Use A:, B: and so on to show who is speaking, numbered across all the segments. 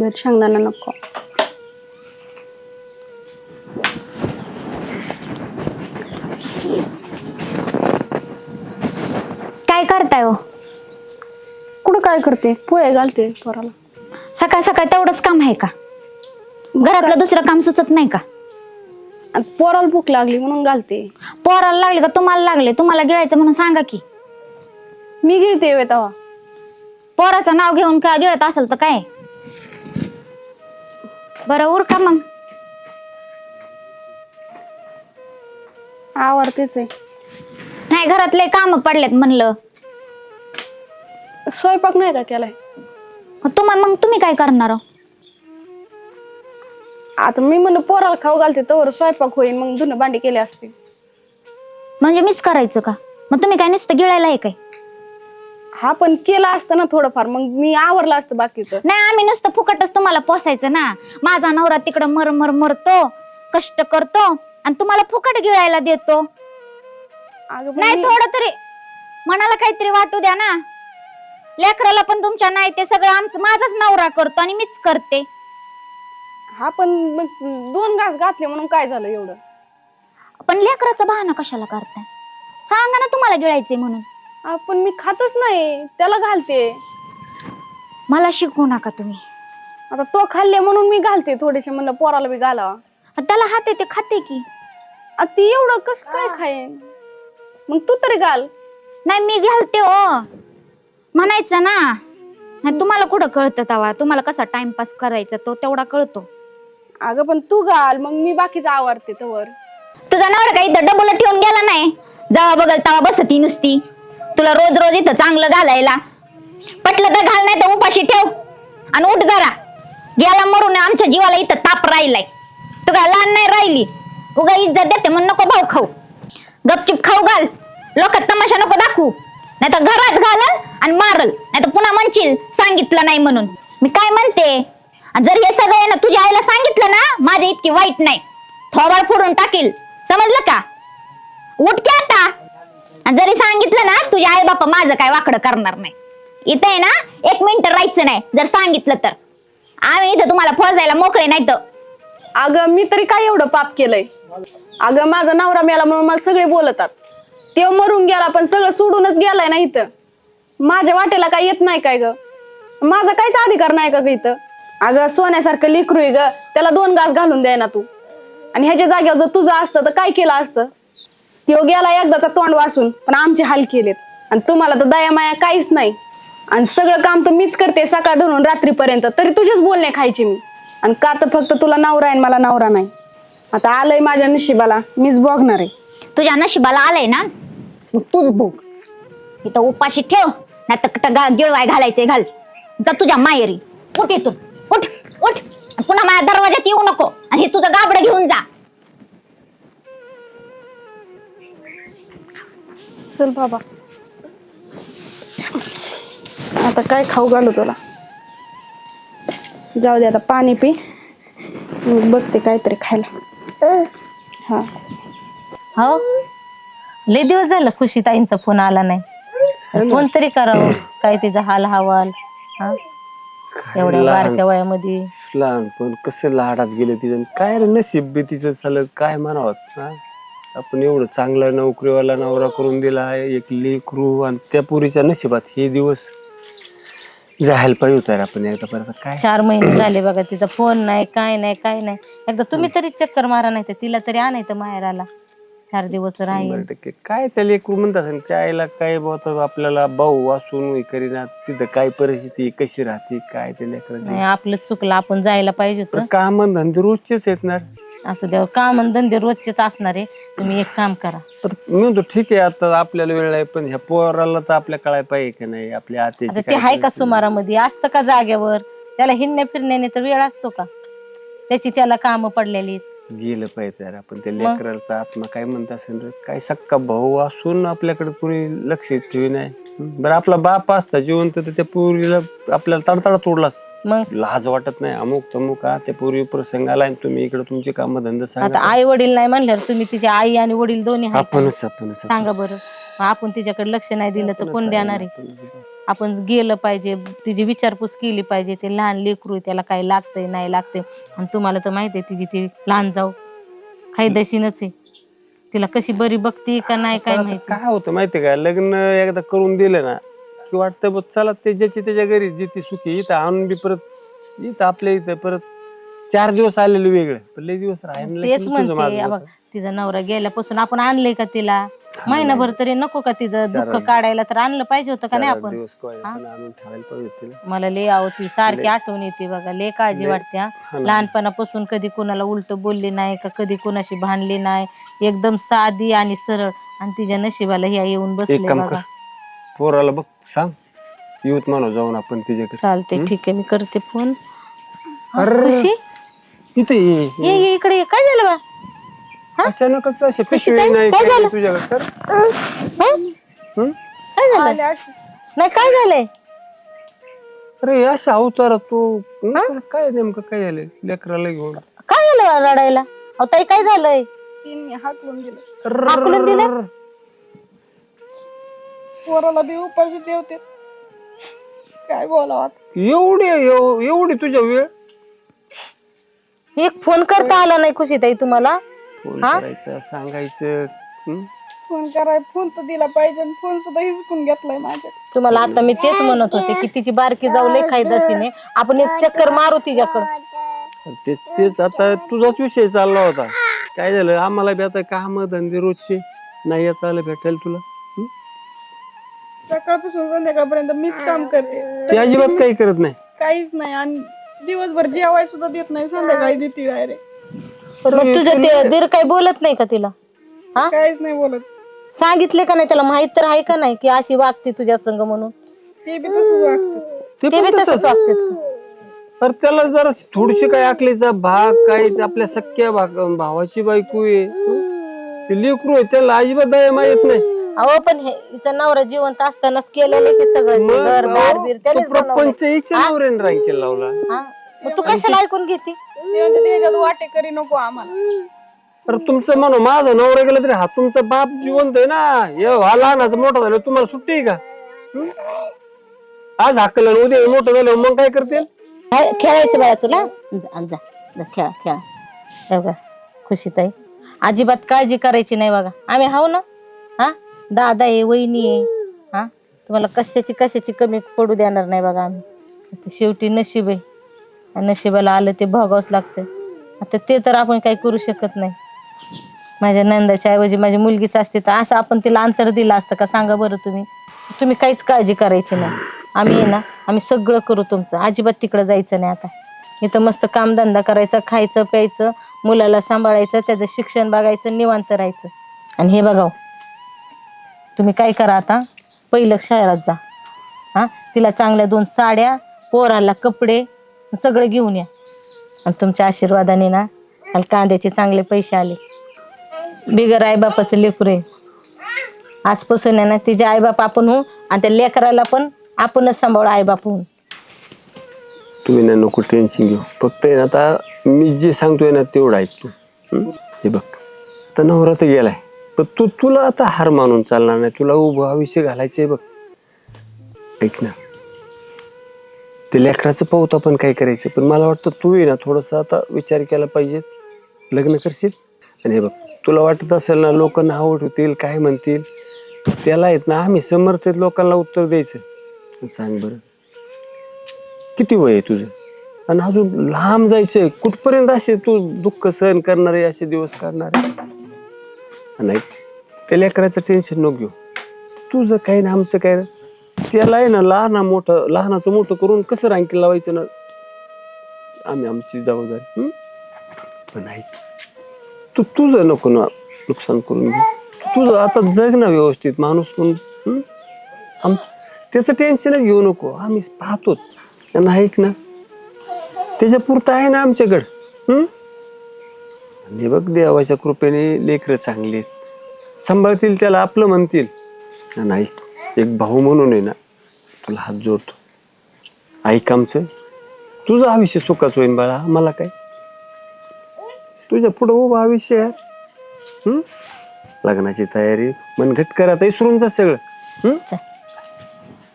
A: दर शेंगदाणा नको.
B: काय करताय हो?
A: कुठं काय करते? पोहे घालते पोराला.
B: सकाळ सकाळ तेवढंच काम आहे का? घरातलं दुसरं काम सुचत नाही का?
A: पोराला भूक लागली म्हणून घालते.
B: पोराला लागले का तुम्हाला लागले? तुम्हाला गिळायचं म्हणून सांगा की.
A: मी गिळते वे तवा
B: पोराचं नाव घेऊन का गिळत असेल तर काय? बरं उरका मग?
A: आवडतेच आहे.
B: नाही घरातले काम पडलेत म्हणलं.
A: स्वयंपाक नाही का केलाय?
B: तुम्हाला मग तुम्ही काय करणार? हो?
A: आता मी म्हणलं पोराला खाऊ घालते तर स्वयंपाक होईल मग धुणं भांडी केले असते.
B: म्हणजे मीच करायचं का? मग तुम्ही काय नुसतं गिळायला आहे काय?
A: हा पण केलं असतं ना थोडंफार. मग मी आवरलं असतं बाकीचं.
B: नाही आम्ही नुसतं फुकटच तुम्हाला पोसायचं ना. माझा नवरा तिकडं मर मर मरतो कष्ट करतो आणि तुम्हाला फुकट गिळायला देतो.
A: अगं पण
B: नाही
A: मी-
B: थोडं तरी मनाला काहीतरी वाटू द्या ना. लेकराला पण तुमच्या नाही ते सगळं आमचं माझाच नवरा करतो आणि मीच करते.
A: हा पण मग दोन घास घातले म्हणून काय झालं एवढं?
B: पण लेकराचं बहाणा कशाला करताय? सांगा ना तुम्हाला गिळायचंय म्हणून.
A: पण मी खातच नाही त्याला घालते.
B: मला शिकवू नका तुम्ही.
A: आता तो खाल्ले म्हणून मी घालते थोडेसे म्हणलं पोराला बी
B: आणि त्याला हात येते खाते की.
A: आ, ती एवढं कस काय खाईन? मग तू तरी घाल.
B: नाही मी घालते हो. म्हणायचं ना. नाही तुम्हाला कुठं कळतं तवा? तुम्हाला कसा टाइमपास करायचा तो तेवढा कळतो.
A: अगं पण तू घाल मग मी बाकीचं आवडते तवर.
B: तुझा नवरा काही इथं डबल ठेवून गेला नाही? जावा बघल तवा बसती नुसती. तुला रोज रोज इथं चांगलं घालायला. पटलं तर घाल नाही तर उपाशी ठेव. आणि उठ जरा. गेला मरून आमच्या जीवाला इथं ताप राहिलाय. तू काय लहान नाही राहिली? उगा इज्जत देते म्हणून नको भाऊ खाऊ. गपचिप खाऊ घाल. लोक तमाशा नको दाखवू. नाही तर घरात घालल आणि मारल. नाही तर पुन्हा म्हणशील सांगितलं नाही म्हणून. मी काय म्हणते? जर हे सगळं ना तुझ्या आईला सांगितलं ना माझे इतकी वाईट नाही. थोबाळ फोडून टाकील. समजलं का? उठके आता. आणि जरी सांगितलं ना तुझ्या आई बापा माझं काय वाकडं करणार नाही. इथं आहे ना एक मिनिट राहायचं नाही जर सांगितलं तर. आम्ही इथं तुम्हाला फसायला मोकळे नाही तर
A: अगं मी तरी काय एवढं पाप केलंय? अगं माझा नवरा मेला म्हणून मला सगळे बोलतात. तो मरून गेला पण सगळं सोडूनच गेलाय ना इथं. माझ्या वाटेला काय येत नाही काय ग? माझा काहीच अधिकार नाही का ग इथं? अगं सोन्यासारखं लेकरू आहे ग त्याला दोन घास घालून द्याय ना तू. आणि ह्याच्या जागेवर जर तुझं असतं तर काय केलं असतं? तो गेला एकदाचा तोंड वासून पण आमचे हाल केलेत. आणि तुम्हाला तर दया माया काहीच नाही. आणि सगळं काम तर मीच करते सकाळ धरून रात्रीपर्यंत. तरी तुझेच बोलणे खायचे मी. आणि का तर फक्त तुला नवरा आहे आणि मला नवरा नाही. आता आलंय माझ्या नशिबाला मीच बघणार आहे.
B: तुझ्या नशिबाला आलंय ना? मग तूच भोग इथं उपाशी ठेव नाही तर गिळवाय घालायचंय घाल. जा तुझ्या माहेरी उठ इथून. उठ उठ. पुन्हा माझ्या दरवाजात येऊ नको. आणि हे तुझं गाबडं घेऊन जा.
A: चल बाबा. आता काय खाऊ घालू तुला? जाऊ दे आता पाणी पी. मग बघते काहीतरी खायला. हा.
C: हो? लय दिवस झालं खुशी ताईंचा फोन आला नाही. फोन तरी करावं. काय तिचा हाल हवाल हा? एवढ्या
D: लहान-
C: बारक्या वयामध्ये.
D: लहानपण कसं लाडात गेलं तिचं काय रे नशीब बी तिचं झालं काय म्हणावं हा? आपण एवढं चांगला नोकरीवाला नवरा करून दिला आहे एक लेकरू आणि त्या पुरीच्या नशिबात हे दिवस जायला पाहिजे होता रे आपण एकदा परत काय?
C: चार महिने झाले बघा तिचा फोन नाही काय नाही काय नाही. एकदा तुम्ही तरी चक्कर मारा नाही तर तिला तरी आणायचं माहेराला चार दिवस राहील.
D: शंभर टक्के. काय त्या लेकरू म्हणतात आणि आईला काय बोलत आपल्याला भाऊ वाचून करीना तिथं काय परिस्थिती कशी राहते काय लेकराची?
C: नाही आपलं चुकलं आपण जायला पाहिजे होतं.
D: काम धंदे रोजचेच आहेत ना.
C: असू द्या काम आणि धंदे रोजचेच असणार. आहे तुम्ही एक काम करा
D: तर मी म्हणतो ठीक आहे आता आपल्याला वेळ आहे पण ह्या पोराला तर आपल्या कळाय पाहिजे की नाही आपल्या
C: आता
D: आत्याची
C: ते
D: काय
C: आहे का
D: परिस्थिती.
C: सुमारामध्ये असतं का जागेवर त्याला हिंडण्या फिरण्याने तर वेळ असतो का त्याची त्याला काम पडलेली
D: गेलं पाहिजे यार आपण त्या
C: मग?
D: लेकराचा आत्मा काय म्हणत असेल रे? काय सक्का भाऊ असून आपल्याकडे कुणी लक्ष ठेवी नाही बरं आपला बाप असता जिवंत तर त्या पोरीला आपल्याला तडतडा तोडला
C: मग?
D: लाज वाटत नाही? अमुक तमुक हा त्या पूर्वी प्रसंग आला आणि तुम्ही इकडे तुमचे काम धंदा
C: आता
D: सांगा
C: आई वडील नाही म्हणल्यावर तुम्ही तिचे आई आणि वडील दोन्ही आहेत का?
D: आपणच आपणच
C: सांगा बरं. मग आपण तिच्याकडे लक्ष नाही दिलं तर कोण देणार आहे? आपण गेलं पाहिजे तिची विचारपूस केली पाहिजे ते लहान लेकरू आहे, त्याला काय लागतंय नाही लागतंय. आणि तुम्हाला तर माहिती आहे तिची ती लहान जाऊ खायदशीनच आहे. तिला कशी बरी बघती का नाही काय माहिती?
D: काय होतं माहितीये का? लग्न एकदा करून दिलं ना की वाटतं बघ चला ते ज्याची त्याच्या घरी जिथे सुखी इथं आणून बी परत इथं आपल्या इथं परत चार दिवस आलेले वेगळे पण लय दिवस
C: तेच म्हणते. तिचा नवरा गेल्यापासून आपण आणलंय का तिला महिनाभर तरी नको का तिचं दुःख. काढायला तर आणलं पाहिजे होतं का नाही आपण
D: दिवस काय? पण आणून ठेवायला पाहिजे होते ना.
C: मला लय आवडती सारखी
D: लय.
C: आठवण येते बघा लय काळजी. वाटते हा.
D: हा ना.
C: लहानपणापासून कधी कोणाला उलट बोलली नाही का कधी कोणाशी भांडली नाही एकदम साधी आणि सरळ आणि तिच्या नशिबाला ह्या येऊन बसले
D: एक काम कर
C: बघा
D: पोराला बघ सांग येऊत म्हणू जाऊन आपण तिच्याकडे
C: चालते ठीक आहे मी करते फोन
D: अरे.
C: खुशी
D: इथे ये,
C: ये
D: ये.
C: इकडे ये. काय झालं बा
D: अचानकच असे पिशवी? नाही
C: काय
D: काही
C: झालं?
D: तुझ्याकडे तर
C: हं?
D: हं?
C: काय झालं नाही काय झालंय
D: अरे अशा अवतारात तू हं? काय नेमकं काय झालं लेकराला घेऊन
C: काय झालं बा रडायला अहो ताई काय झालंय
A: हाकलून दिलं? पोराला बी उपाशी ठेवते. काय बोलावं
D: एवढी एव- एवढी तुझ्या वेळ?
C: एक फोन करता आला नाही खुशी ताई तुम्हाला?
D: फोन
C: हा?
D: करायचं सांगायचं हं?
A: फोन कराय फोन तर दिला पाहिजे फोन सुद्धा हिसकून घेतलाय माझ्या.
C: तुम्हाला आता मी तेच म्हणत होते की तिची बारकी जाऊ लय खायदसीने आपण एक चक्कर मारू तिच्याकडं.
D: तेच तेच आता तुझाच विषय चालला होता. काय झालं? आम्हाला बी आता काम धंदे रोजचे नाही येता आलं भेटायला तुला?
A: सकाळपासून संध्याकाळपर्यंत मीच काम करते.
D: ती अजिबात काही करत नाही.
A: काहीच नाही आणि दिवसभर जेवाय सुद्धा देत नाही संध्याकाळी देते डायरेक्ट
C: मग तुझं ते दीर काही बोलत नाही का तिला? हा?
A: काहीच नाही बोलत.
C: सांगितले का नाही त्याला? माहीत तर आहे का नाही की अशी वागते तुझ्या संग म्हणून?
A: ते बी तसंच वागतं.
D: ते
C: ते बी
D: पण
C: तसंच
D: तसंच.
C: वागतात का?
D: तर त्याला जरा थोडीशी काय आकलीचा भाग काय ते आपल्या सख्या भाग- भावाची बायको आहे? ते लेकरू आहे त्याला अजिबात दया माहीत नाही.
C: अहो पण हे हिचा नवरा जिवंत असतानाच केलेलं ते सगळं. ते
D: मग,
C: घर बार बीर
D: तो
C: त्यानेच बनवलंय.
D: प्रपंच हिच्या नवऱ्याने रांकेल लावला.
C: हा? मग तू कशाला ऐकून घेते?
A: ते म्हणते त्याच्यात वाटे करी नको आम्हाला.
D: तर तुमचं म्हणू माझा नवरा गेला तरी हा तुमचा बाप जिवंत आहे ना? हे हा लहानाचा मोठा झालं तुम्हाला सुट्टी आहे का? हं? आज हाकल उद्या मोठं झालं मग काय करतील
C: खेळायचं बाळा तुला? जा जा. जा, खेळा खेळा. हे बघा खुशी ताई अजिबात काळजी करायची नाही बघा. आम्ही हाव ना? हा? दादा आहे वहिनी आहे. हा? तुम्हाला कशाची कशाची कमी पडू देणार नाही बघा आम्ही. आता शेवटी नशीब आहे. आणि नशिबाला आलं ते भोगावंच लागतं आता ते तर आपण काही करू शकत नाही. माझ्या नंदाच्या ऐवजी माझी मुलगीच असते तर असं आपण तिला अंतर दिलं असतं का सांगा बरं तुम्ही. तुम्ही काहीच काळजी करायची नाही. आम्ही आहे ना आम्ही सगळं करू तुमचं. अजिबात तिकडं जायचं नाही आता. इथं मस्त कामधंदा करायचा खायचं प्यायचं मुलाला सांभाळायचं त्याचं शिक्षण बघायचं निवांत राहायचं. आणि हे बघाव हो, तुम्ही काय करा आता? पहिलं शहरात जा. हां? तिला चांगल्या दोन साड्या पोराला कपडे सगळं घेऊन या. आणि तुमच्या आशीर्वादाने ना आणि कांद्याचे चांगले पैसे आले. बिगर आईबापाचं लेकरू आहे. आजपासून आहे ना तिचे आईबाप आपण होऊ आणि त्या लेकराला पण आपणच सांभाळू आईबाप होऊन.
D: तुम्ही ना नको टेन्शन घेऊ. फक्त आहे ना आता मी जे सांगतोय ना तेवढं ऐक तू हं? हे बघ. आता नवरा तर गेलाय. पण तू तुला आता हार मानून चालणार नाही. तुला उभं आयुष्य घालायचंय बघ. ऐक ना. ते लेकराचं पाहूत आपण काय करायचं पण मला वाटतं तू ये ना थोडंसं आता विचार केला पाहिजे. लग्न करशील? आणि हे बघ तुला वाटत असेल ना लोक नाव होतील काय म्हणतील? त्याला आहेत ना आम्ही समर्थित लोकांना उत्तर द्यायचं. सांग बरं किती वय आहे तुझं? आणि अजून लांब जायचंय. कुठपर्यंत असे तू दुःख सहन करणारे असे दिवस काढणारे? नाही त्या लेकराचं टेन्शन नको घेऊ. तुझं काय ना आमचं काय? ना त्याला आहे ना लहाना मोठं लहानाचं मोठं करून कसं रँकिंग लावायचं ना? आम्ही आमची जबाबदारी हं? पण ऐक तू तुझं नको ना नुकसान करून घेऊ. तुझं आता जग ना व्यवस्थित माणूस म्हणून हं? आम त्याचं टेन्शनच घेऊ नको. आम्ही पाहतो त्यांना ऐक ना. त्याच्या पुरतं आहे ना आमच्याकडं हं? आणि बघ देवाच्या कृपेने लेकरं चांगली आहेत. सांभाळतील त्याला आपलं म्हणतील. आणि ऐक एक भाऊ म्हणून आहे ना तुला हात जोडतो. ऐक आमचं. तुझं आयुष्य सुखाच होईन बाळा मला काय? तुझ्या पुढं उभं आयुष्य आहे. हं? लग्नाची तयारी मनघट कर आता विसरून जा सगळं. हं?
C: चल.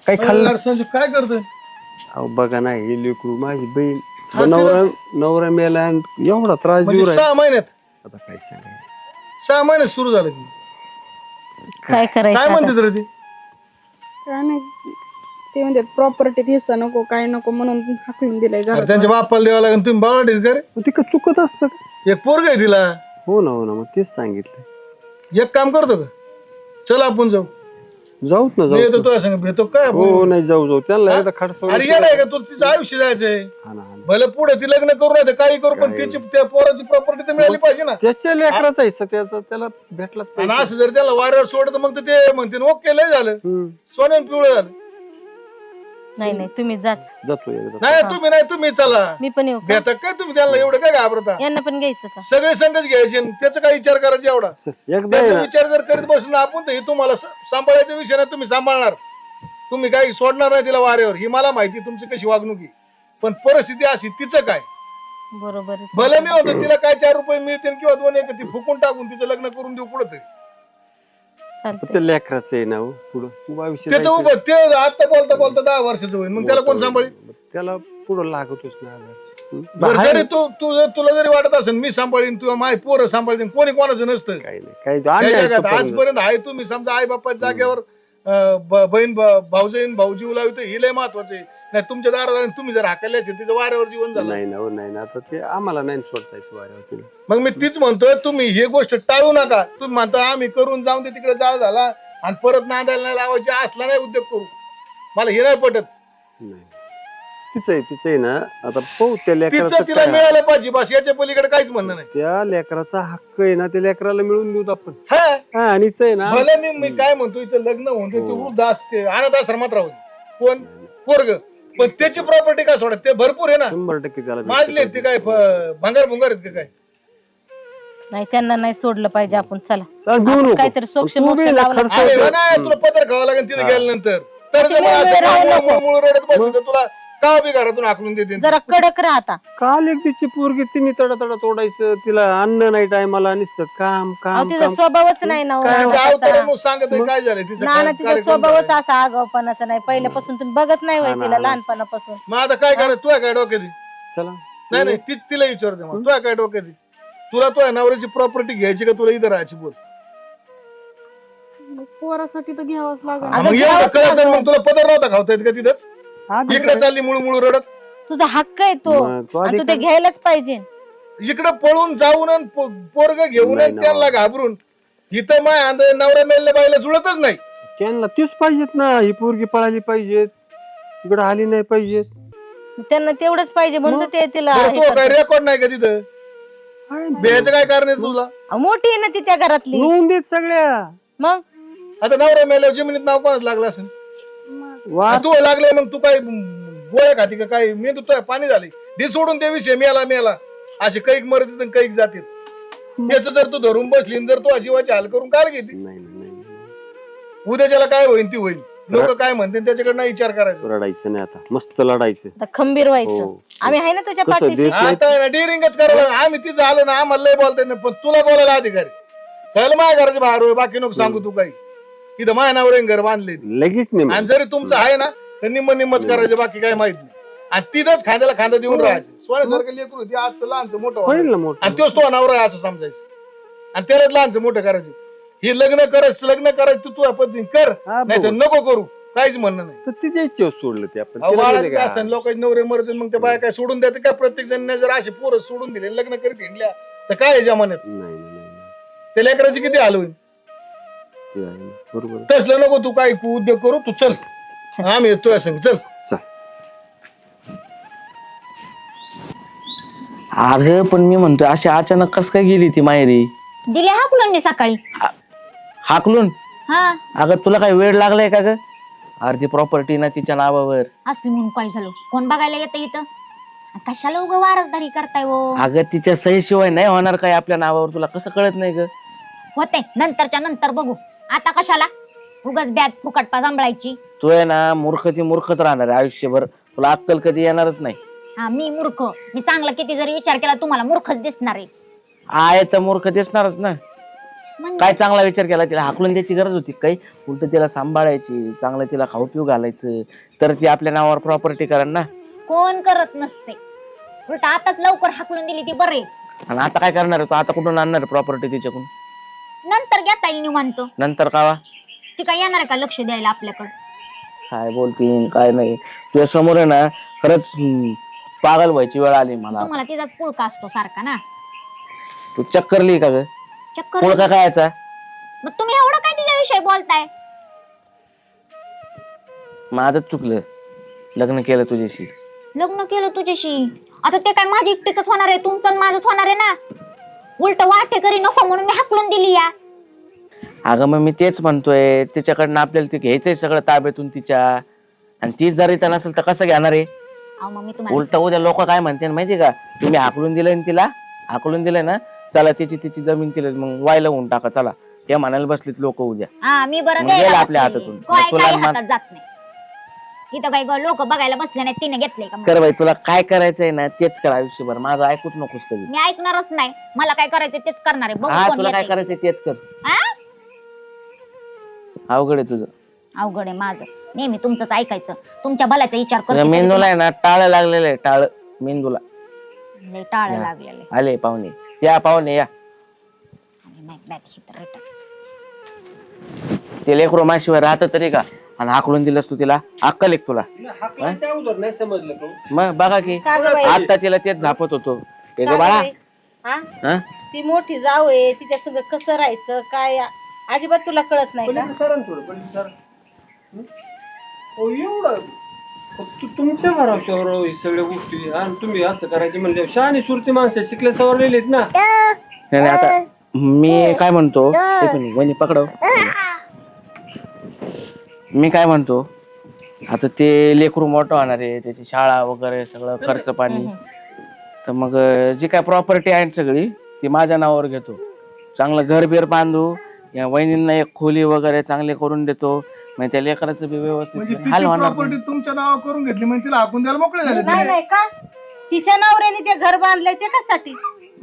D: काय खाल्लं?
E: संजू काय करतोय?
D: अहो बघा ना हे लेकरू माझी बहीण.
E: हा,
D: नवरा नवरा मेला आणि एवढा त्रास
E: म्हणजे
D: देऊ राहिला.
E: सहा महिन्यात?
D: आता काय सांगायचं?
E: सहा महिन्यात सुरू झालं की.
C: काय करायचं
E: काय
C: आता?
E: म्हणते रे ती?
A: काय नाही. ते म्हणतात प्रॉपर्टीत हिस्सा नको काय नको म्हणून हाकलून दिलंय
E: अरे
A: घरात.
E: त्यांच्या बापाला द्यावं लागेल तुम्ही? बावडीत का रे?
D: मग ते का चुकत असतं का?
E: एक पोरग आहे तिला.
D: हो ना हो ना मग तेच सांगितलं.
E: एक काम करतो का? चल आपण जाऊ.
D: जाऊत ना
E: मी
D: जाऊ
E: तुझ्या संग भेटतो काय?
D: हो? नाही जाऊ जाऊ. त्यांना एकदा खडस
E: अरे येणार आहे का? तू तिचं आयुष्य जायचंय. भले पुढे ती लग्न करू नाही काही करू पण? त्याची त्या पोराची प्रॉपर्टी तर मिळाली पाहिजे ना.
D: त्याच्या लेकराचा हिस्सा त्याचा त्याला भेटलाच
E: आणि
D: पाहिजे.
E: असं जर त्याला वाऱ्यावर सोडत मग तर ते म्हणते ओके लय झालं.
D: हम्म.
E: सोन्यान पिवळं झालं.
C: नाही नाही तुम्ही जाच.
D: जातो एकदा.
E: नाही तुम्ही नाही तुम्ही चला.
C: मी पण येऊ का?
E: भेटा काय तुम्ही त्याला एवढं काय घाबरता?
C: यांना पण घ्यायचं का?
E: सगळे संघच घ्यायचे आणि त्याचा काय विचार करायचा एवढा?
D: चल, एकदा
E: त्याचा
D: ना
E: विचार जर करीत बसलो ना आपण तर हे तुम्हाला स- सांभाळायचा विषय नाही तुम्ही सांभाळणार. तुम्ही काही सोडणार नाही तिला वाऱ्यावर. ही मला माहिती तुमची कशी वागणूक आहे. पण परिस्थिती अशी तिचं काय?
C: बरोबर आहे.
E: भले मी म्हणतो तिला काय चार रुपये मिळतील किंवा दोन एक ती फुकून टाकून तिचं लग्न करून देऊ कुठं तरी.
C: चालतंय.
D: ते लेकराचं आहे ना हो, पुढं
E: त्याचं
D: जायचं.
E: उभं ते आता बोलता बोलता दहा वर्षाचं होईल मग त्याला कोण सांभाळी
D: त्याला पुढं लागतोच ना आजार. हम्म.
E: बरं
D: बाहेर-
E: जरी तू तू जर- तुला जरी वाटत असेल मी सांभाळीन किंवा माय पोरं सांभाळीन कोणी कोणाचं नसतं
D: काही नाही काही
E: त्या जगात आजपर्यंत आहे तुम्ही समजा आई बापाच्या जागेवर बहीण ब- भाऊजईन भाऊ जीव लावित हे लय महत्वाचं आहे. नाही तुमच्या दारात तुम्ही जर हाकले असेल तिचं वाऱ्यावर जीवन झालं
D: नाही ना हो, नाही ना. आता ते आम्हाला नाही सोडता यायचं वाऱ्यावर तिला.
E: मग मी तीच म्हणतोय तुम्ही ही गोष्ट टाळू नका. तुम्ही म्हणता आम्ही करून जाऊन ते तिकडे जाळ झाला आणि परत नांदायला नाही लावायचे असला नाही उद्योग करू. मला हे नाही पटत.
D: नाही. तिचं आहे तिचं आहे ना. आता पाहू त्या
E: तिचं
D: लेकराचं
E: तिला
D: काय-
E: मिळालं पाहिजे बस याच्या पलीकडे काहीच म्हणणं नाही.
D: त्या लेकराचा हक्क आहे ना त्या लेकराला मिळून देऊ आपण.
E: हा.
D: हा आणि हिचं आहे ना
E: भले मी मी काय म्हणतो इथं लग्न होऊन ते
D: हो.
E: वृद्ध असते अनाथ आश्रमात राहू दे. कोण? पोरग. पण त्याची प्रॉपर्टी काय सोडत? ते भरपूर आहे ना.
D: शंभर टक्के त्याला
E: माजले ते काय फ- भंगार भुंगार आहेत का काय?
C: नाही त्यांना नाही सोडलं पाहिजे आपण चला.
D: चल, घेऊ
C: आपण
D: नको.
C: काहीतरी सोक्ष
D: तू
C: मोक्ष
D: बी ना
C: लावलं.
D: खर्च
E: अरे
D: होतो.
E: नाही तुला पत्र खावं लागेल तिथे
D: हा.
E: गेल्यानंतर. तर मग असं मुळ-
C: नको.
E: मुळ- मुळ रडत बसली तर तुला का बी घरातून आकलून देते?
C: जरा कडक राहता.
D: काल एक तिची पोरगी तिने तडा तडा तोडायचं तिला अन्न नाही टायमाला नुसतं. काम
C: अहो
D: काम
C: तिचा
D: काम.
C: स्वभावच नाही ना हो.
D: काय
C: नाना
E: तिच्या
C: तसा.
E: अवतारानं सांगत आहे काय झालं तिचं
C: ना तिचा स्वभावच. असा आगावपणाचा नाही. पहिल्यापासून तुम्ही बघत नाही होय
D: हा ना,
C: तिला
D: हा ना.
C: लहानपणापासून.
E: मग आता काय करायचं? तुला काय डोक्यात? आहे?
D: चला.
E: नाही नाही ती तिला विचारते मग. तुला काय डोक्यात? आहे? तुला तुझ्या नवऱ्याची प्रॉपर्टी घ्यायची का तुला इथं राहायची बोल?
A: पोरासाठी तर घ्यावंच लागेल.
C: अगं
E: मग एवढं
C: घ्यावंच
E: कळत
C: लागेल.
E: मग तुला पदर नव्हता खावता येत का तिथंच? इकडे? चालली मुळू मुळू रडत.
C: तुझा हक्क आहे तो.
D: मग तो
C: आणि तू? घ्यायलाच पाहिजे.
E: इकडे पळून जाऊन अन पो- पोरग घेऊन
D: नाही
E: अन
D: ना.
E: त्यांना घाबरून. इथं माय आंध नवरा मेल्या बाईला जुळतच नाही.
D: त्यांना तीच पाहिजेत ना. ही पोरगी पळाली पाहिजेत. इकडे आली नाही पाहिजेत.
C: त्यांना तेवढंच पाहिजे म्हणून तर ते तिला
E: बरं,
C: हे
E: तो काय
C: करतात.
E: रेकॉर्ड नाही का तिथं? बिहायचं काय कारण आहे तुला?
C: मोठी आहे ना ती त्या घरातली.
D: नोंद देत सगळ्या.
C: मग?
E: आता नवरा मेल्या जमिनीत नाव कोणाच लागलं असेल?
D: वा.
E: तू लागले मग तू काय गोळ्या खाती का काय? मी तू पाणी झाली दी सोडून ते विषय मेला मेला. असे कैक मरत कैक जातील त्याच जर तू धरून बसली जर तू जीवाची हाल करून काय घेते?
D: नाही नाही, नाही नाही.
E: उद्याच्याला काय होईल ती होईल लोक काय म्हणते त्याच्याकडे नाही विचार करायचा.
D: रडायचं नाही आता. मस्त लढायचं.
C: आता खंबीर व्हायचं.
D: हो.
C: आम्ही आहे ना तुझ्या
D: कसं
C: पाठीशी?
E: आता डिरिंगच करायला आम्ही तिथं आलो ना आम्हाला लय बोलता येत नाही पण तुला बोलायला अधिकारी चल माझ्या घराच्या बाहेर होय, बाकी नको सांगू तू काही. इथं माझ्या नावावर घर बांधले
D: लगेच नाही
E: आणि जरी तुमचं आहे ना तर निम्म निम्मच करायचं बाकी काय माहीत नाही. आणि तिथंच खांद्याला खांदा देऊन राहायचं. सोन्यासारखं लेकरू ते आजचं लहानचं मोठं
D: होईल
E: व्हायचं.
D: ना मोठं.
E: आणि तोच तो नवरा आहे असं समजायचं. आणि त्यालाच लहानचं मोठं करायचं. हे लग्न करायचं लग्न करायचं तू तुझ्या पद्धतीने कर.
D: हा,
E: नाही तर
D: बघू.
E: नको करू. काहीच म्हणणं नाही.
D: तर तिच्या इच्छेवर सोडलं ते आपण.
E: अहो,
D: तिला
E: बाळाचं
D: दिलं
E: काय
D: का?
E: असतं लोकांचे नवरे मरतील मग त्या बाया काय सोडून द्या काय प्रत्येक जण जर असे पोरं सोडून दिले लग्न करीत हिंडल्या तर काय आहे जमान्यात
D: नाही नाही, नाही नाही.
E: त्या लेकराची किती हाल होईल?
D: ते आहे ना. बरोबर
E: तसलं नको तू काय तू उद्योग करू तू चल. आम्ही येतोय संग चल.
D: चल.
F: अरे पण मी म्हणतोय अशी अचानक कस काय गेली ती माहेरी?
B: दिले हाकलून मी सकाळी.
F: हाकलून?
B: हा.
F: अगं तुला काय वेळ लागलाय का ग? अर्धी प्रॉपर्टी ना तिच्या नावावर.
B: असली म्हणून काय झालं? कोण बघायला येतं इथं? कशाला उगं वारसदारी करताय वो
F: अगं तिच्या सहीशिवाय नाही होणार काय आपल्या नावावर. तुला कसं कळत नाही ग?
B: होते नंतरच्या नंतर बघू. आता कशाला? उगाच बॅग फुकटपा सांभाळायची.
F: तू आहे ना मूर्ख ती मूर्खच राहणार आहे आयुष्यभर. तुला अक्कल कधी येणारच नाही.
B: हा मी मूर्ख. मी चांगला किती जरी विचार केला तुम्हाला मूर्खच दिसणार आहे.
F: आहे तर मूर्ख दिसणारच ना.
B: म्हणजे?
F: काय चांगला विचार केला तिला हाकलून द्यायची गरज होती काही? उलट तिला सांभाळायची चांगलं तिला खाऊ पिऊ घालायचं. तर ती आपल्या नावावर प्रॉपर्टी करा ना.
B: कोण करत नसते. उलट आताच लवकर हाकलून दिली ती बरे.
F: आणि आता काय करणार आहे? तो आता कुठून आणणार प्रॉपर्टी तिच्याकडून?
B: नंतर घेता येईल निवांत.
F: नंतर कावा
B: ती काय येणार आहे का लक्ष द्यायला आपल्याकडे?
F: काय बोलतीन काय नाही. तुझ्या समोर आहे ना खरंच हम्म, पागल व्हायची वेळ आली मला
B: तुम्हाला तिचा पुळका असतो सारखा ना?
F: तू चक्करली का ग?
B: चक्कर
F: पुढं का काय याचा
B: मग तुम्ही एवढं काय तिच्याविषयी बोलताय?
F: माझंच चुकलं. लग्न केलं तुझ्याशी.
B: लग्न केलं तुझ्याशी? आता ते काय माझी एकटीच होणार आहे तुमचं आणि माझंच होणार आहे ना? उलट वाटे करी नको म्हणून मी हाकलून दिली या.
F: अगं मग मी तेच म्हणतोय तिच्याकडनं आपल्याला ते घ्यायचंय सगळं ताब्यातून तिच्या. आणि तीच जर इथं नसेल तर कसं घेणार आहे?
B: अहो मग मी तुम्हाला
F: उलट उद्या लोक काय म्हणते माहितीये का? तुम्ही हाकलून दिलंय ना तिला? हाकलून दिलंय ना? चला तिची तिची जमीन तिला मग वायला होऊन टाका चला. ते म्हणायला बसलीत लोक उद्या.
B: हा मी बरं
F: मग गेलं आपल्या. हातातून.
B: काय
F: मग तुला
B: काय हातात जात नाही. इथं काही लोक बघायला बसले नाही तिने घेतलंय का?
F: कर बाई तुला काय करायचंय ना तेच कर आयुष्यभर. माझं ऐकूच नकोस कधी.
B: मी ऐकणारच नाही. मला काय करायचं तेच करणार आहे. बघू कोण
F: तुला काय
B: येतंय.
F: करायचंय तेच कर? अवघड आहे तुझं.
B: अवघड आहे माझं. नेहमी तुमचंच ऐकायचं. तुमच्या भल्याचा विचार
F: तुझ्या
B: करते
F: मेंदूला आहे ना टाळ लागलेलं आहे टाळ. मेंदूला.
B: टाळ
F: हा.
B: लागलेले
F: आले पाहुणे. या पाहुणे या. ते लेकरो माशिवाय राहत तरी का? आणि हाकलून दिलंस तू तिला अक्कल एक तुला
D: नाही समजलं का?
F: मग बघा की
C: का गं बाई?
F: आता तिला तेच झापत होतो ते
C: का
F: ग बाळा?
C: हा?
F: हा?
C: ती मोठी जाऊ आहे तिच्या संग कसं राहायचं काय अजिबात तुला कळत नाही का
D: पलीकडे सरा ना थोडं, पलीकडे सरा. हं? अहो, एवढं फक्त तुमच्या अहो हे सगळ्या गोष्टी आणि तुम्ही असं करायचे म्हणजे शहाणी सुरती माणसं शिकले सवरलेले आहेत ना
F: नाही नाही, आता मी काय म्हणतो एक मिनिट, वहिनी पकडव मी काय म्हणतो आता ते लेकरू मोठं होणार आहे त्याची शाळा वगैरे सगळं खर्च पाणी. तर मग जी काय प्रॉपर्टी आहे सगळी ती माझ्या नावावर घेतो. चांगलं घर बिर बांधू या वहिनींना एक खोली वगैरे चांगली करून देतो. मग त्या लेकराचं बी
E: म्हणजे
F: व्यवस्थित
E: तिची
F: हाल होणार
E: प्रॉपर्टी
F: नाही.
E: तुमच्या नावावर करून घेतली म्हणजे तिला हाकून द्यायला मोकळे झाले
C: नाही
E: तुम्ही.
C: नाही का? तिच्या नवऱ्याने ते घर बांधलंय ते कशासाठी?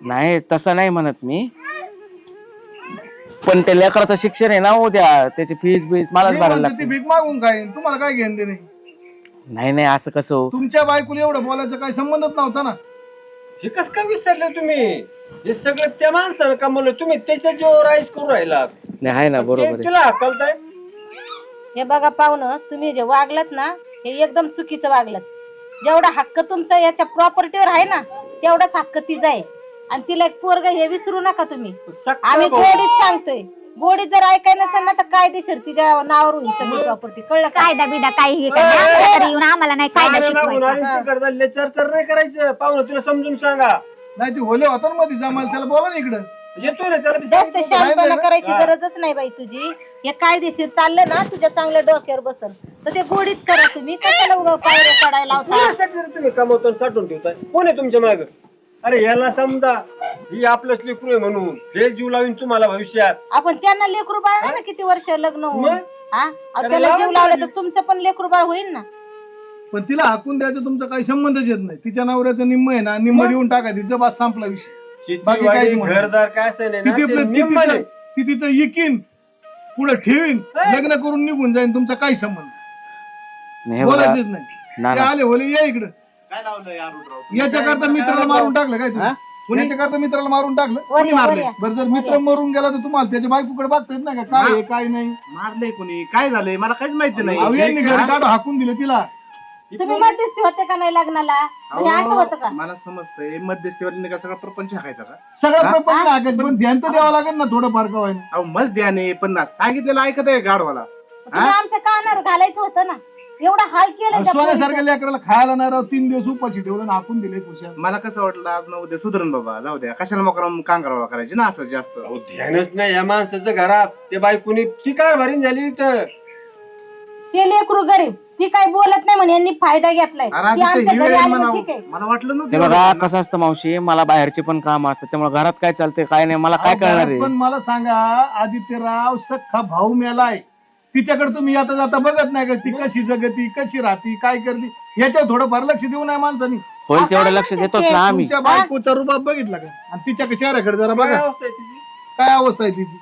F: नाही तसं नाही म्हणत मी. पण त्या लेकराचं शिक्षण आहे ना हो त्या त्याची फीस बीस मलाच भरायला लागते.
E: भीक मागून काय? तुम्हाला काय घेणं देणे
F: नाही नाही असं कसं हो?
E: तुमच्या बायकोला एवढं बोलायचं काही संबंधच नव्हता ना.
D: हे कस काय विसरले तुम्ही? हे सगळं त्या माणसानं कमवलं. तुम्ही त्याच्या जीवावर आईस करू राहिला
F: नाही आहे ना बरोबर आहे.
D: तिला हकलताय?
C: हे बघा पाहुणं तुम्ही जे वागलात ना हे एकदम चुकीचं वागलात. जेवढा हक्क तुमचा याच्या प्रॉपर्टीवर आहे ना तेवढाच हक्क तिचा आहे. आणि तिला एक पोरग हे विसरू नका तुम्ही. आम्ही. गोडीत सांगतोय. गोडीत जर ऐकाय नसेल ना तर कायदेशीर तिच्या नावावर सगळी प्रॉपर्टी कळलं का?
B: कायदा बिदा काही हे. आमच्या घरी येऊन आम्हाला नाही कायदा शिकवायचा.
D: तिकडं झाली, चर चर नाही करायचं. पाहुणं तुला समजून सांगा.
E: नाही ती होले होता ना मध्ये जमायला. त्याला बोला ना इकडं.
D: येतोय ना त्याला बी
C: जास्त
D: सांगितलं.
C: शहाणपणा
E: नाही,
C: करायची
D: हा.
C: गरजच नाही बाई तुझी. हे कायदेशीर चाललं ना तुझ्या चांगल्या डोक्यावर बसल. तर ते गोडीत करा तुम्ही. कशाला उगा पायऱ्या पडायला लावता?
D: कोणासाठी रे तुम्ही कमवतो आणि साठवून ठेवताय कोण आहे तुमच्या माग? अरे याला समजा ही आपलंच लेकरू आहे म्हणून. हे जीव लावीन तुम्हाला भविष्यात.
C: आपण त्यांना लेकरू बाळ ना किती वर्ष लग्न होऊन?
D: मग?
C: हा? अहो,
D: त्याला
C: जीव लावला तर. तुमचं पण लेकरू बाळ होईल ना?
E: पण तिला हाकून द्यायचा तुमचा काही संबंधच येत नाही. तिच्या नवऱ्याचं निम्म आहे ना निम्म देऊन टाका तिचं बस संपला विषय. बाकी
D: शेतीवाडी
E: काहीच म्हणत नाही.
D: घरदार काय
E: ती
D: ना,
E: ती
D: ते
E: आपलं- ती
D: निम्माने.
E: तिचं ती तिचं इकीन पुढे ठेवीन लग्न करून निघून जाईन तुमचा काही संबंध
F: नाही. बघा,
E: बोलायचंच नाही.
F: ना
E: ते
F: ना.
E: आले होले या इकडं. याच्या करता मित्राला मारून टाकलं काय तुम्ही याच्या करता मित्राला मारून टाकलं?
C: कोणी मारले?
E: बरं जर मित्र मरून गेला तर तुम्हाला त्याच्या बायकोकडे बघता येत नाही का? काय आहे काय नाही?
G: मारलंय कोणी? काय झालंय? मला काहीच माहिती नाही.
E: अहो, यांनी घरी काढून हाकून दिलं तिला.
C: तुम्ही मध्यस्थी होते का नाही लग्नाला? म्हणजे असं होतं का?
G: अहो, मला समजतंय. मध्यस्थीवर का सगळा प्रपंच हाकायचा का?
E: सगळं प्रपंच हाकायचं पण ध्यान तर द्यावं लागेल ना थोडं फार का होईना.
G: अहो मस्त ध्याने पण ना सांगितलेलं ऐकत आहे गाडवाला
C: तुम्ही आमच्या कानावर घालायचं होतं ना. एवढा हाल केला त्या
E: सोन्यासारख्या
C: पोरीचा.
E: लेकराला खायला नाही राव तीन दिवस उपाशी ठेवलं आणि हाकून दिले खुशाल
G: मला कसं वाटलं आज ना उद्या सुधरण बाबा जाऊ द्या. कशाला मकर कांगारावा करायची ना असं जास्त?
D: अहो, ध्यानच नाही या माणसाचं घरात. ते बायकोनी ती कारभारीन झाली तर
C: ते लेकरू गरीब ती काही बोलत नाही म्हणे यांनी फायदा घेतलाय.
G: अरे
C: ती
G: आधी
C: आमच्या घरी
G: वेळ
C: आली
G: मला
C: मग ठीक आहे.
G: मला वाटलं
F: हे बघा
G: नव्हतं
F: कसं असतं मावशी मला बाहेरचे पण काम असतं त्यामुळे घरात काय चालतंय काय नाही मला काय कळणार आहे?
E: पण मला सांगा आदित्यराव सख्खा भाऊ मेलाय. तिच्याकडे तुम्ही आता जाता बघत नाही का ती कशी जगती कशी राहती काय करते याच्यावर थोडं फार लक्ष देऊ नये माणसानी
F: होईल तेवढं
C: म्हणते
F: लक्ष
C: ते?
F: देतोच ना आम्ही
E: तुमच्या बायकोचा रुबाब बघितला का आणि तिच्या चेहऱ्याकडे जरा
D: काय
E: बघा
D: अवस्था आहे तिची?
E: काय अवस्था आहे तिची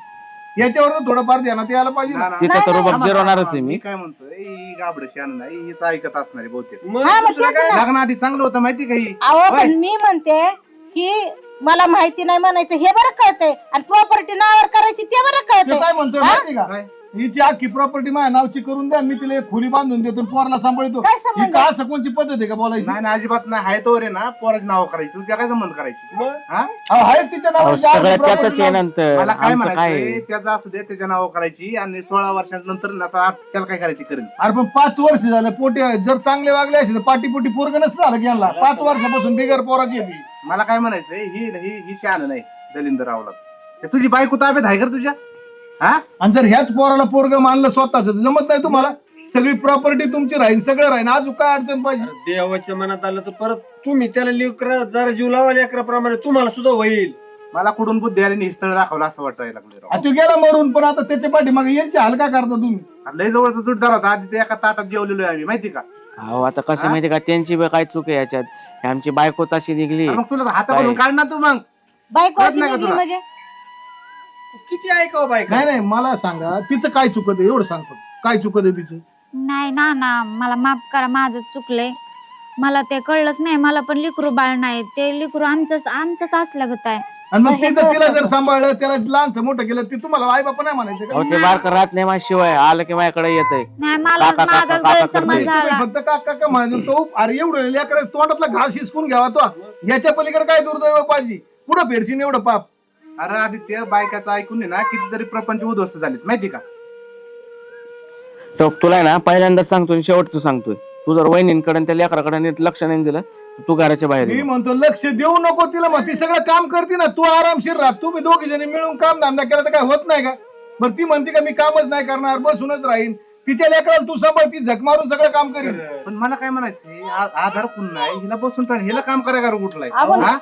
E: याच्यावर तर थोडंफार ध्यानात यायला पाहिजे ना.
F: तिचा तर रुबाब जिरवणारच. आहे मी
G: मी काय म्हणतोय ही गाबड शान नाही हीच ऐकत असणार आहे बहुतेक
C: हा, मग तेच? ना.
G: चांगलं होतं माहिती का ही
C: अहो
G: होय.
C: पण मी म्हणते की मला माहिती नाही म्हणायचं हे बरं कळतंय आणि प्रॉपर्टी नावावर करायची ते बरं
E: ते
C: कळतंय
E: काय म्हणतोय
C: हा?
E: माहिती का
G: काय?
E: हिची अख्खी प्रॉपर्टी माझ्या नावची करून द्या मी तिला एक खोली बांधून देतो आणि पोराला सांभाळतो.
C: काय
E: ही का असं कोणची पद्धत आहे का बोलायची?
G: नाही ना अजिबात नाही. हाय तोवर आहे ना पोराची नाव करायची. तुझ्या काय संबंध करायची? हा?
E: अहो, आहे तिच्या
F: अहो,
E: नावाची
F: सगळं
E: अर्धी
F: त्याच
E: property
F: आहे
E: नाव-
F: नंतर
G: मला काय
F: आमचं काय?
G: म्हणायचं
F: आहे?
G: त्याचं असू दे त्याच्या नाव करायची आणि सोळा वर्षानंतर नसा आठ त्याला काय करायची करेल?
E: अरे पण पाच वर्ष झालं पोटे जर चांगले वागले असेल तर पाटी पोटी पोरग नसतं झालं की यांना. पाच वर्षापासून बिगर पोराची आहे ती.
G: मला काय म्हणायचंय ही ही ही शान नाही दलिंदर रावला ते तुझी बायको ताब्यात आहे का रे तुझ्या? हा?
E: आणि जर ह्याच पोराला पोरग मानलं स्वतःच जमत नाही तुम्हाला? सगळी प्रॉपर्टी तुमची राहील सगळं राहील अजून काय अडचण पाहिजे?
D: अरे देवाच्या मनात आलं तर परत तुम्ही त्याला लेकरा जरा जीव लावा लेकराप्रमाणे तुम्हाला सुद्धा होईल.
G: मला कुठून बुद्धी आली आणि स्थळ दाखवलं असं वाटायला लागलं राव.
E: आ, तो गेला मरून पण आता त्याच्या पाठीमागे यांची हलका करता तुम्ही?
G: अरे लय जवळचा जुटदार होता आधी ते एका ताटात जेवलेलो आहे आम्ही माहिती का?
F: अहो आता कसं
G: हा?
F: माहिती का त्यांची बी काय चूक आहे याच्यात? हे आमची बायकोच अशी निघली.
G: अरे मग तुला हातावरून
F: काय?
G: काढ ना तू मग?
C: बायको
G: कळत
C: अशी
G: नाही का
C: निघली
G: तुला?
C: म्हणजे?
D: किती ऐकावं बायका
E: नाही नाही मला सांगा तिचं काय चुकत आहे? एवढं सांगतो काय चुकत आहे तिचं?
B: नाही ना ना मला माफ करा माझं चुकलंय. मला ते कळलंच नाही मला पण लिकरू बाळ नाही. ते लिकरू आमचंच आमचंच असलं गत आहे
E: आणि मग
C: हे
E: तिचं तिला. जर सांभाळलं त्याला लहानचं मोठं केलं ते तुम्हाला आई बापा नाही म्हणायचं
F: अहो
E: का
F: ते बारक राहत नाही माझ्या शिवाय आलं की माझ्याकडे येत
B: नाही मला
F: काका,
B: माझा
F: काका, काका
B: गैरसमज
F: करते.
E: तुम्ही
B: झाला.
E: फक्त काका का म्हणायचं. तो अरे एवढं लेकर तोंडातला घास हिसकून घ्यावा तो. याच्या पलीकडे काय दुर्दैव पाहिजे पुढं फेडशीन एवढं पाप.
G: अरे आदित्य बायकाचं ऐकून आहे ना कितीतरी प्रपंच उद्ध्वस्त झालेत माहिती का?
F: तर तुला आहे ना पहिल्यांदाच सांगतोय आणि शेवटचं सांगतोय. तू जर वहिनींकडे आणि त्या लेकराकडे नीट लक्ष नाही दिलं तर तू घराच्या बाहेर
E: मी
F: ये.
E: म्हणतो लक्ष देऊ नको तिला मग ती सगळं काम करते ना. तू आरामशीर राह. तुम्ही दोघी जणी मिळून काम धंदा केला तर काय होत नाही का? बरं ती म्हणते का मी कामच नाही करणार बसूनच राहीन. तिच्या लेकराला तू सांभाळ ती झक मारून सगळं काम करीन.
G: पण मला काय म्हणायचंय आ- आधार कोण नाही? हिला बसून टाक हिला काम करायला का कुठलाय
C: आपण-
G: हा?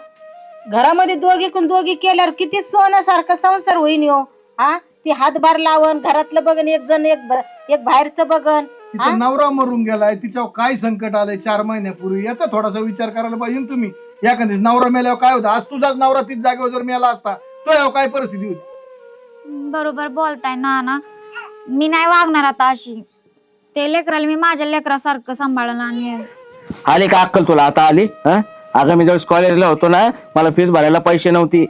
C: घरामध्ये दोघी कोण दोघी केल्यावर किती सोन्यासारखा संसार होईन हो? हा? ती हातभार लावण घरातलं बघन एक जण एक ब- एक बाहेरचं बघन.
E: तिचा
C: हा?
E: नवरा मरून गेलाय तिच्यावर काय संकट आलंय चार महिन्यापूर्वी? याचा थोडासा विचार करायला पाहिजे ना तुम्ही. एखादी नवरा मेल्यावर काय होतं? आज तुझाच नवरा तीच जागेवर जर मेला असता तो यावर काय परिस्थिती होती?
B: बरोबर बोलताय ना ना मी नाही वागणार आता अशी. ते लेकराला मी माझ्या लेकरासारखं सांभाळलं आणि
F: आली का अक्कल तुला? आता आली? हा? अगं मी ज्यावेळेस कॉलेजला होतो ना मला फीस भरायला पैसे नव्हती.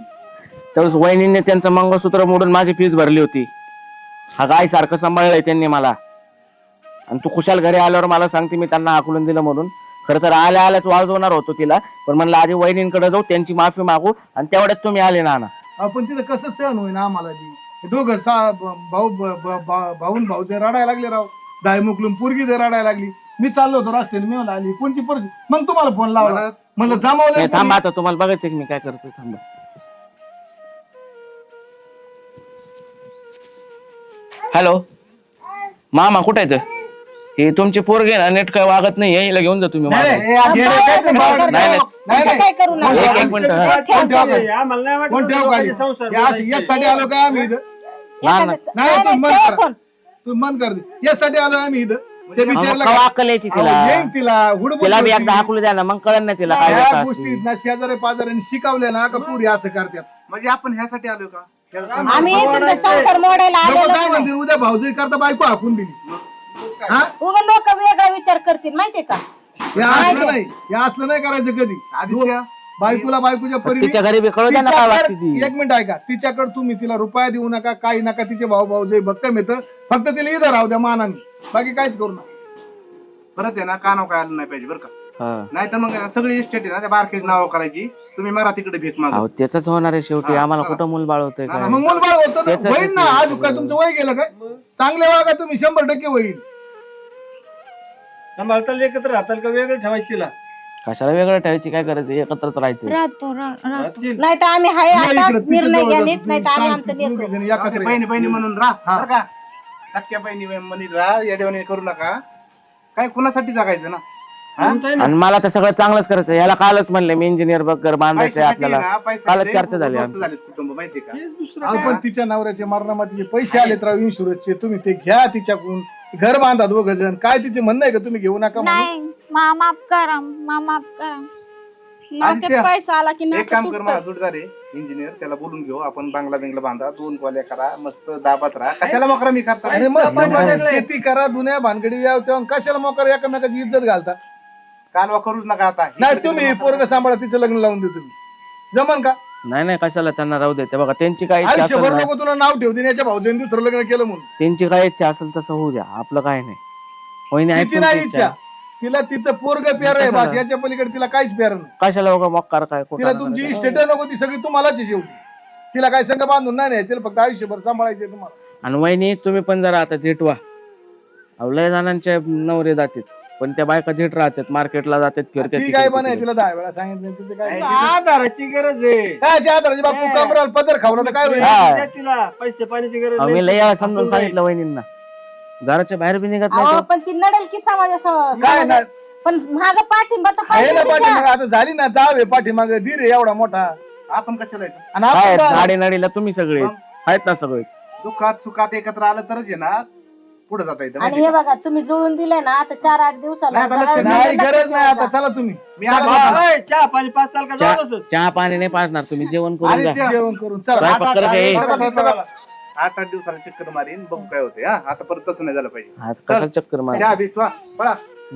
F: त्यावेळेस वहिनीने त्यांचं मंगळसूत्र मोडून माझी फीस भरली होती. हा गाय सारखं सांभाळलंय त्यांनी मला. आणि तू खुशाल घरी आल्यावर मला सांगते मी त्यांना हाकलून दिलं म्हणून. खरं तर आल्या आल्याच वाजवणार होतो तिला पण म्हणलं आधी वहिनींकडे जाऊ त्यांची माफी मागू आणि तेवढ्यात तुम्ही आले ना
E: आपण तिथं कसं सहन होईन आम्हाला बी. हे दोघं सा ब- भाऊ ब- ब- भा- भाऊन भाऊचे रडायला लागले राव. दाय मुकलून पोरगी ते रडायला लागली. मी चाललो होतो रस्त्याने मी म्हणलं आली. कोणची परिस्थिती? मग तुम्हाला फोन लावला.
G: मला
E: म्हणलं
F: नाही,
E: जमावलं
F: थांबा आता तुम्हाला बघायचं की मी काय करतो थांबा हॅलो मामा कुठे आहेत हे तुमची पोरगे ना नेट काय वागत नाही हिला घेऊन जा तुम्ही
E: नाही,
F: माझ्या.
E: नाही, हे रेटायचं भाग-
F: नाही, नाही.
E: नाही, नाही.
C: काय करू
F: एक-
C: नका
F: एक मिनिट हा.
E: कोण ठेवा खाली?
D: आम्हाला नाही वाटत
E: कोण ठेव खाली?
D: लोकांचे संसार
E: हे असं
D: बोलायचे.
E: यासाठी आलो का आम्ही इथं
F: ना, ना.
C: एखादं-
E: नाही,
C: नाही,
E: तू मन करा.
C: ठेव फोन.
E: तू मन कर दे यासाठी आलो आम्ही इथं ते विचारलं का? अहो,
F: तिला?
E: येईन तिला हुडबुड
F: तिला बी
E: होती.
F: एकदा हाकलू द्या ना मग कळण नाही तिला काय
E: गोष्टी
F: असते
E: ना शेजारी पाजाऱ्यांनी शिकवल्या ना का पुरी असं करतात.
G: म्हणजे आपण ह्यासाठी आलो का? ह्याला
C: आम्ही
G: समजून-
C: तुमचा संसार मोडायला
E: लोकं
C: आलेलो
E: काय
C: नाही.
E: म्हणतील? उद्या भाऊजी करता बायको हाकून दिली. हा?
C: उगा लोक वेगळा विचार करतील माहितीये का?
E: हे असलं नाही हे असलं नाही करायचं कधी.
G: आदित्य
E: बायकोला बायकोच्या
F: तिच्या घरी बी कळू द्या ना काय वागते
E: तिच्याकडे-
F: ती.
E: एक मिनिट ऐका. तिच्याकडे तुम्ही तिला रुपया देऊ नका काही नका तिचे भाऊ भाऊ जे भक्कम येतं. फक्त तिला इथं राहू द्या मानाने. बाकी काहीच करू नका.
G: परत आहे ना कानाव काय आलं नाही पाहिजे बरं का?
F: हा.
G: नाही तर मग सगळी इस्टेट आहे ना त्या बारकेज नाव करायची. तुम्ही मरा तिकडे भीक माग
F: अहो त्याच होणार आहे शेवटी.
G: हा,
F: आम्हाला
G: चला.
F: कुठं मूल बाळ होतंय
G: ना,
F: काय?
G: ना,
E: मग मुलबाळ होतं ना.
F: त्याचं
E: होईल ना आज काय तुमचं वय गेलं काय? चांगले वागा तुम्ही शंभर टक्के होईल.
D: सांभाळताल एकत्र राहताल का वेगळं ठेवायचं तिला?
F: कशाला वेगळं ठेवायची? काय करायचं? एकत्रच राहायचं.
B: राहतो रा- राहतो.
D: राहशील.
C: नाही तर आम्ही हाय
E: या
C: आता
E: इकडं, तिच्या
C: निर्णय
E: जवळ
C: घ्या
E: जा.
C: नीट नाही तर आम्ही
E: सांग,
C: आमचं
E: दोघी जणी एकत्र या.
G: बहिणी बहिणी म्हणून राहा. बरं का? सख्या बहिणी म्हणी राहा येडेवणी करू नका. काय कुणासाठी जगायचं ना? हा?
F: आणि मला तर सगळं चांगलंच करायचं याला कालच म्हणले मी इंजिनियर बघ घर बांधायचंय
G: पैशासाठी
F: आपल्याला.
G: ना, पैशासाठी
F: कालच चर्चा झाली
G: उद्ध्वस्त
F: आमची.
G: झालेत कुटुंब माहितीये का?
D: तेच दुसरं
E: अहो,
D: काय.
E: पण तिच्या नवऱ्याच्या मरणामध्ये पैसे आलेत राव इन्शुरन्सचे तुम्ही ते घ्या तिच्याकडून. घर बांधा दोघ जण काय तिचे म्हणणं आहे का? तुम्ही घेऊ नका म्हणून?
B: नाही मा माफ करा मा माफ करा.
A: नाक्यात
G: आदित्य,
A: पैसा आला की
G: एक
A: नाक
G: काम कर मला
A: तुटतंच.
G: जोडदार आहे इंजिनियर त्याला बोलून घेऊ. आपण बांगला बिंगला बांधा दोन कॉल्या करा मस्त दाबात राहा. कशाला मोकरा मी करता?
E: अरे मस्त शेती करा दुनिया भानगडी याव तेव्हा कशाला मोकर एकमेकाची इज्जत घालता?
G: कालवा करूच नका आता.
E: नाही तुम्ही पोरग सांभाळा तिचं लग्न लावून देतो मी जमन का?
F: नाही नाही कशाला? त्यांना राहू दे. ते बघा त्यांची काय इच्छा असेल
E: आयुष्यभर
F: ना,
E: लोक तुला नाव ठेवतील याच्या भाऊजाईने दुसरं लग्न केलं म्हणून.
F: त्यांची काय इच्छा असेल तसं होऊ द्या. आपलं काय नाही. वहिनी
E: तिची नाही इच्छा. तिला तिचं पोरग प्यार आहे? बस याच्या पलीकडे तिला काहीच प्यार नाही
F: कशाला बघा मक्कार काय
E: तिला तुमची? इस्टेट नको ती सगळी तुम्हालाच आहे शेवटी तिला काय संघ बांधून नाही नाही तिला फक्त आयुष्यभर सांभाळायचे तुम्हाला
F: आणि वहिनी तुम्ही पण जरा आता नीट व्हा अहो, लय जणांचे नवरे जातात पण त्या बायका नीट राहतात मार्केटला जातात फिरतात
E: ती काय
F: तिकडे
E: पण आहे
F: तिकडे.
E: तिला दहा वेळा सांगितलं तिचं काय
H: आधाराची गरज आहे
E: काय आधाराची बापू कमराल पदर खावला तर काय होईल
F: हा.
H: तिला पैसे पाण्याची गरज
F: अहो. मी लय वेळा समजून. सांगितलं वहिनींना घराच्या बाहेर बी निघत नाही
C: अहो
F: तो.
C: पण ती नडेल की समाजा
E: काय ना
C: पण माग पाठिंबा तर
E: आहे
C: पाहिजे
E: ना
C: तिच्या.
E: पाठीमाग आता झाली ना जावे पाठीमाग धीर आहे एवढा मोठा.
G: आपण कशाला येतो?
E: आणि
F: आहेत
E: आपण काय-
F: नाडी नाडीला तुम्ही सगळे
G: मग?
F: आहेत ना सगळेच.
G: दुःखात सुखात एकत्र आलं तरच आहे ना. पुढे जाता येतं
C: आणि
G: माहिती
C: हे? बघा तुम्ही जुळून दिले ना आता चार आठ दिवसाला
G: नाही, आता लक्ष
E: नाही. गरज नाही. आता. चला तुम्ही.
G: मी
H: हा, चहा पाणी पाच चाल का
F: चहा-
H: जाऊ
F: चहा पाणी नाही पाजणार. तुम्ही जेवण करून
G: आणि
F: जा.
G: त्या-
E: जेवण करून. चला.
F: स्वयंपाक
G: आठ- आठ- दिवसाला चक्कर मारीन बघू काय होते हा? आता परत तसं नाही झालं पाहिजे.
F: आज कशाला चक्कर मार
G: चहा बी पळा.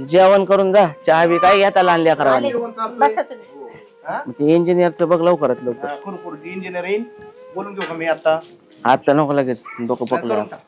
F: जेवण करून जा चहा बी काय येता लहान
G: जेवण.
C: बसा तुम्ही.
G: हा?
F: ते इंजिनियरचं बघ लवकरात लवकर.
G: हा, करू करू. इंजिनियर येईन बोलून घेऊ का मी आता?
F: आता नको लगेच डोकं
G: करून
F: पकडलं
G: टाक.